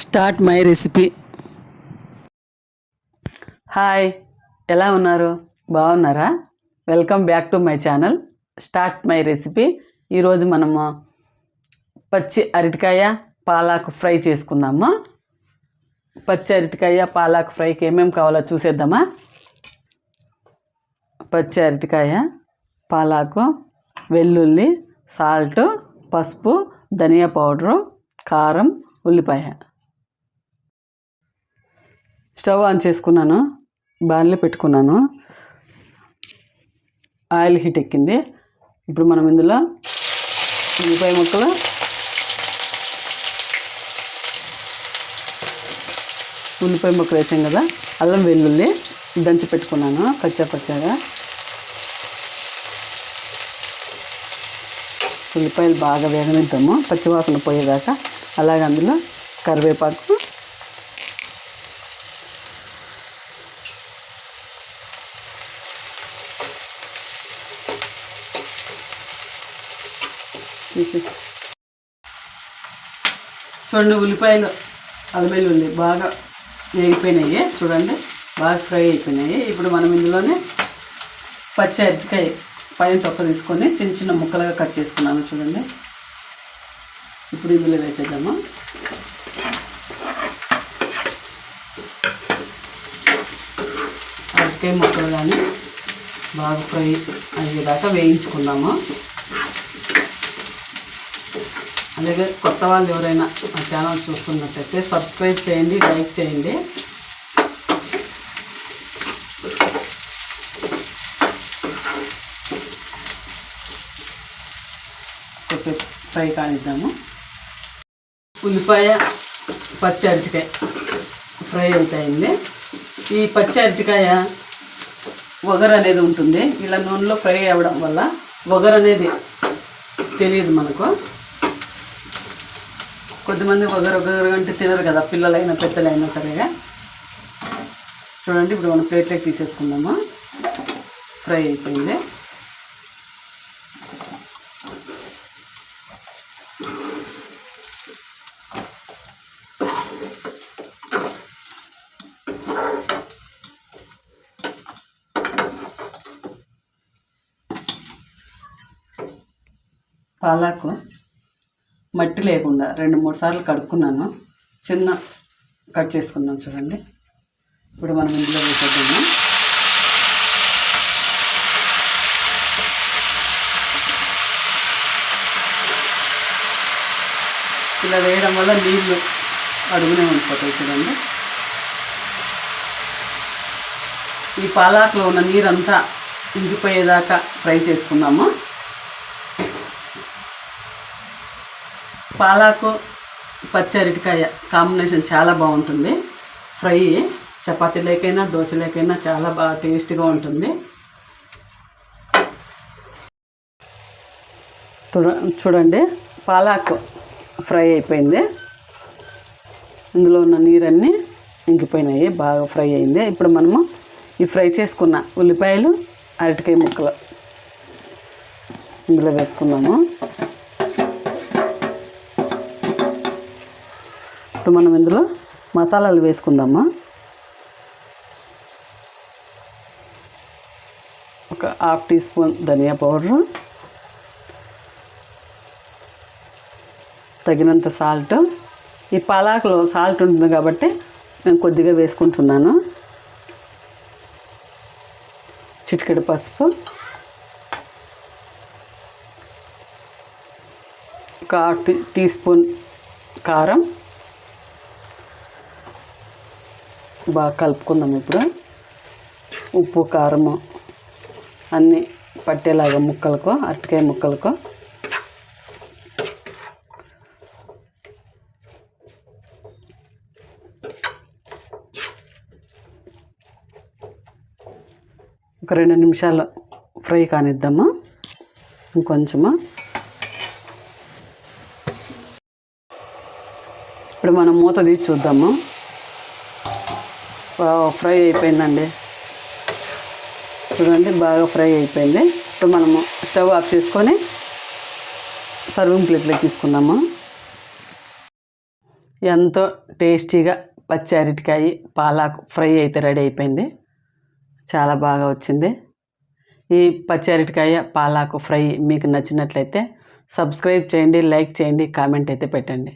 Start my recipe. Hi ఎలా ఉన్నారు? బాగున్నారా? Welcome back to my channel start my recipe. ఈరోజు మనము పచ్చి అరటికాయ పాలాకు ఫ్రై చేసుకుందాము? పచ్చి అరటికాయ పాలాకు ఫ్రైకి ఏమేమి కావాలో చూసేద్దామా? పచ్చి అరటికాయ పాలాకు వెల్లుల్లి సాల్ట్ పసుపు ధనియా పౌడరు కారం ఉల్లిపాయ. స్టవ్ ఆన్ చేసుకున్నాను బాణలి పెట్టుకున్నాను. ఆయిల్ హీట్ ఎక్కింది. ఇప్పుడు మనం ఇందులో ఉల్లిపాయ ముక్కలు ఉల్లిపాయ ముక్కలు వేసాం కదా అల్లం వెల్లుల్లి దంచి పెట్టుకున్నాను కచ్చా పచ్చగా. ఉల్లిపాయలు బాగా వేగనిద్దాము పచ్చివాసన పోయేదాకా. అలాగే అందులో కరివేపాకు చూడండి ఉల్లిపాయలు అల్లం బాగా వేగిపోయినాయి. చూడండి బాగా ఫ్రై అయిపోయినాయి. ఇప్పుడు మనం ఇందులోనే పచ్చి అరటికాయ పైన తొక్క తీసుకొని చిన్న చిన్న ముక్కలుగా కట్ చేసుకున్నాను చూడండి. ఇప్పుడు ఇందులో వేసేద్దాము? అరటికాయ ముక్కలు కానీ బాగా ఫ్రై అయ్యేదాకా వేయించుకుందాము? అలాగే కొత్త వాళ్ళు ఎవరైనా మా ఛానల్ చూస్తున్నట్టయితే సబ్స్క్రైబ్ చేయండి లైక్ చేయండి. కొద్దిసేపు ఫ్రై కానిద్దాము. ఉల్లిపాయ పచ్చి అరటికాయ ఫ్రై అవుతాయండి. ఈ పచ్చి అరటికాయ వగరు అనేది ఉంటుంది. ఇలా నూనెలో ఫ్రై అవ్వడం వల్ల వగరు అనేది తెలియదు మనకు. కొద్దిమంది ఒకరు ఒకరు అంటే తినరు కదా పిల్లలైనా పెద్దలైనా సరే చూడండి ఇప్పుడు మనం ప్లేట్లోకి తీసేసుకుందాము. ఫ్రై అయిపోయింది. పాలాకు మట్టి లేకుండా రెండు మూడు సార్లు కడుక్కున్నాను. చిన్న కట్ చేసుకున్నాం చూడండి. ఇప్పుడు మనం ఇందులో వేసేద్దాము. ఇలా వేయడం వల్ల నీళ్ళు అడుగునే ఉండిపోతాయి చూడండి. ఈ పాలాకులో ఉన్న నీరంతా ఇంకిపోయేదాకా ఫ్రై చేసుకున్నాము. పాలాకు పచ్చి అరటికాయ కాంబినేషన్ చాలా బాగుంటుంది. ఫ్రై చపాతీలోకైనా దోశలోకైనా చాలా బాగా టేస్ట్గా ఉంటుంది. చూడ- చూడండి పాలాకు ఫ్రై అయిపోయింది. ఇందులో ఉన్న నీరన్నీ ఇంకిపోయినాయి బాగా ఫ్రై అయింది. ఇప్పుడు మనము ఈ ఫ్రై చేసుకున్న ఉల్లిపాయలు అరటికాయ ముక్కలు ఇందులో వేసుకున్నాము ఇప్పుడు మనం ఇందులో మసాలాలు వేసుకుందామా? ఒక హాఫ్ టీ స్పూన్ ధనియా పౌడరు తగినంత సాల్ట్. ఈ పలాకులో సాల్ట్ ఉంటుంది కాబట్టి నేను కొద్దిగా వేసుకుంటున్నాను. చిటికెడు పసుపు ఒక హాఫ్ టీ టీ స్పూన్ కారం బాగా కలుపుకుందాం ఇప్పుడు. ఉప్పు కారము అన్నీ పట్టేలాగా ముక్కలకు అరటికాయ ముక్కలకు. ఒక రెండు నిమిషాలు ఫ్రై కానిద్దాము? ఇంకొంచెము? ఇప్పుడు మనం మూత తీసి చూద్దాము? ఫ్రై అయిపోయిందండి. చూడండి బాగా ఫ్రై అయిపోయింది. ఇప్పుడు మనము స్టవ్ ఆఫ్ చేసుకొని సర్వింగ్ ప్లేట్లోకి తీసుకుందాము. ఎంతో టేస్టీగా పచ్చి అరటికాయ పాలాకు ఫ్రై అయితే రెడీ అయిపోయింది. చాలా బాగా వచ్చింది. ఈ పచ్చి అరటికాయ పాలాకు ఫ్రై మీకు నచ్చినట్లయితే సబ్స్క్రైబ్ చేయండి లైక్ చేయండి కామెంట్ అయితే పెట్టండి.